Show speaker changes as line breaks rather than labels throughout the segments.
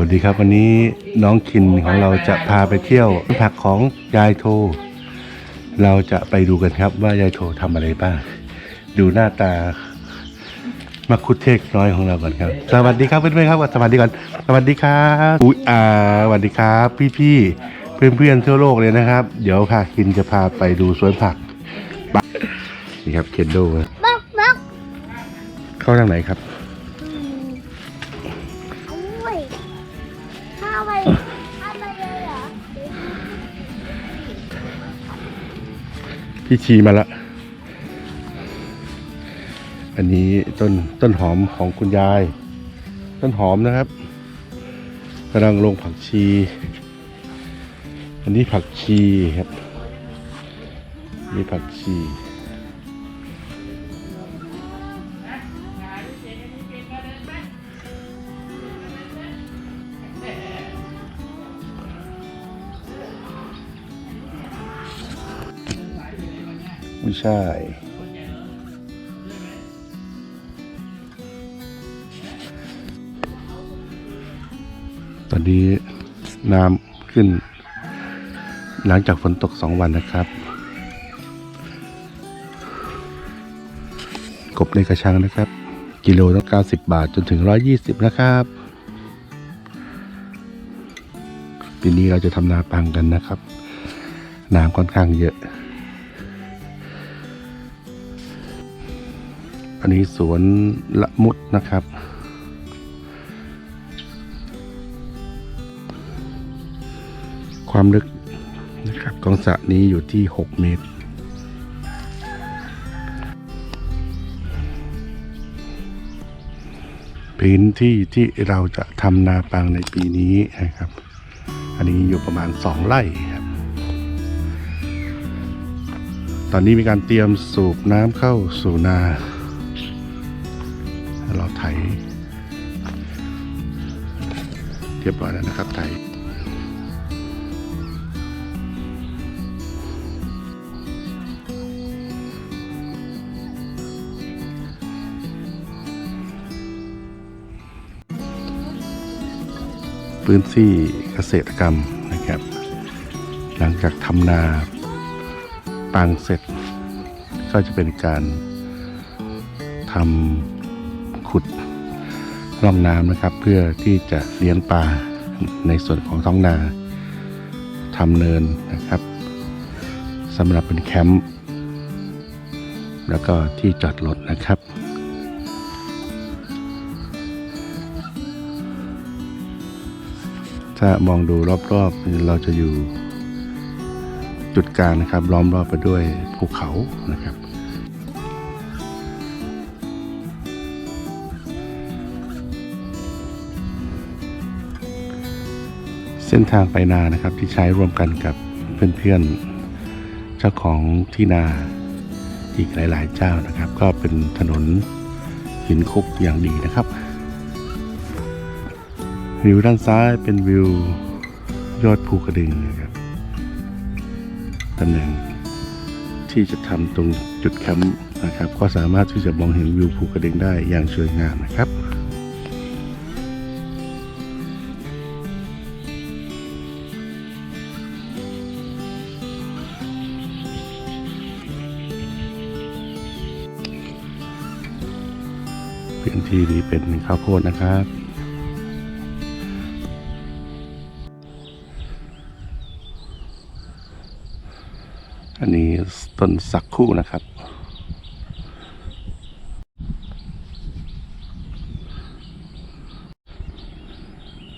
วัสดีครับวันนี้น้องคินของเราจะพาไปเที่ยวผักของยายโท เราจะไปดูกันครับว่ายายโททำอะไรบ้าง ดูหน้าตามาคุดเทกน้อยของเราก่อนครับ สวัสดีครับเพื่อนๆครับสวัสดีก่อนสวัสดีครับอุ้ยอ่าสวัสดีครับ พี่ๆเพื่อนๆทั่วโลกเลยนะครับ เดี๋ยวพาคินจะพาไปดูสวนผักนี่ครับเคนโด
บักบัก
เข้าทางไหนครับ พี่ชีมาละ อันนี้ต้นต้นหอมของคุณยาย ต้นหอมนะครับกำลังลงผักชี อันนี้ผักชีครับนี่ผักชี ไม่ใช่ตอนนี้น้ำขึ้น หลังจากฝนตกสองวันนะครับ กบในกระชังนะครับ กิโลต้อง90 บาทจนถึง 120 นะครับปีนี้เราจะทำนาปังกันนะครับ น้ำค่อนข้างเยอะ อันนี้สวนละมุดนะครับ ความลึกนะครับของสระนี้อยู่ที่ 6 เมตรพื้นที่ที่เราจะทำนาปังในปีนี้นะครับ อันนี้อยู่ประมาณ 2 ไร่ครับ ตอนนี้มีการเตรียมสูบน้ำเข้าสู่นา เราไถเรียบร้อยแล้วนะครับไถพื้นที่เกษตรกรรมนะครับ หลังจากทำนาปังเสร็จ ก็จะเป็นการทำ ขุดร่องน้ำนะครับ เพื่อที่จะเลี้ยงปลาในส่วนของท้องนาทำเนินนะครับสำหรับเป็นแคมป์แล้วก็ที่จอดรถนะครับ ถ้ามองดูรอบๆเราจะอยู่จุดกลางนะครับ ล้อมรอบไปด้วยภูเขานะครับ เส้นทางไปนานะครับที่ใช้ร่วมกันกับเพื่อนๆเจ้าของที่นาอีกหลาย ๆ เจ้านะครับ ก็เป็นถนนหินคุกอย่างดีนะครับวิวด้านซ้ายเป็นวิวยอดภูกระดึงนะครับตำแหน่งที่จะทำตรงจุดแคมป์นะครับ ก็สามารถที่จะมองเห็นวิวภูกระดึงได้อย่างสวยงามนะครับ พื้นที่นี้เป็นข้าวโพดนะครับอันนี้ต้นสักคู่นะครับ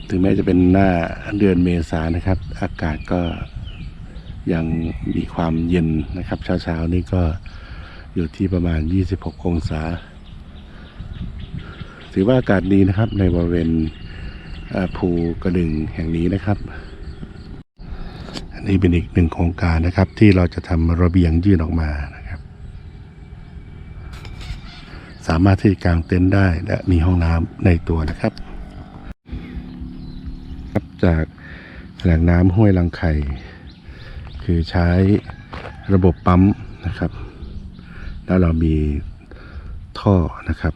ถึงแม้จะเป็นหน้าเดือนเมษานะครับ อากาศก็ยังมีความเย็นนะครับ เช้าๆ นี้ก็อยู่ที่ประมาณ 26 องศา ถือว่าอากาศดีนะครับ ในบริเวณภูกระดึงแห่งนี้นะครับ อันนี้เป็นอีกหนึ่งโครงการนะครับ ที่เราจะทำระเบียงยื่นออกมานะครับ สามารถที่กางเต็นท์ได้และมีห้องน้ำในตัวนะครับ ครับจากแหล่งน้ำห้วยลังไข่คือใช้ระบบปั๊มนะครับ แล้วเรามีท่อนะครับ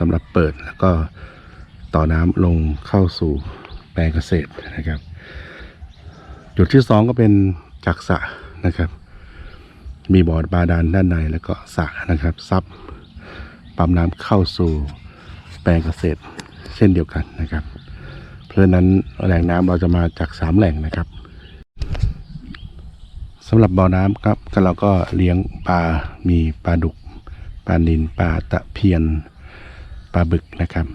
สำหรับเปิดแล้วก็ต่อน้ำลงเข้าสู่แปลงเกษตรนะครับ จุดที่สองก็เป็นจักสะนะครับ มีบ่อบาดาลด้านในแล้วก็สะนะครับซับปั๊มน้ำเข้าสู่แปลงเกษตรเช่นเดียวกันนะครับ เพราะนั้นแหล่งน้ำเราจะมาจากสามแหล่งนะครับสำหรับบ่อน้ำครับก็เราก็เลี้ยงปลา มีปลาดุก ปลานิลปลาตะเพียน ปลาบึกนะครับ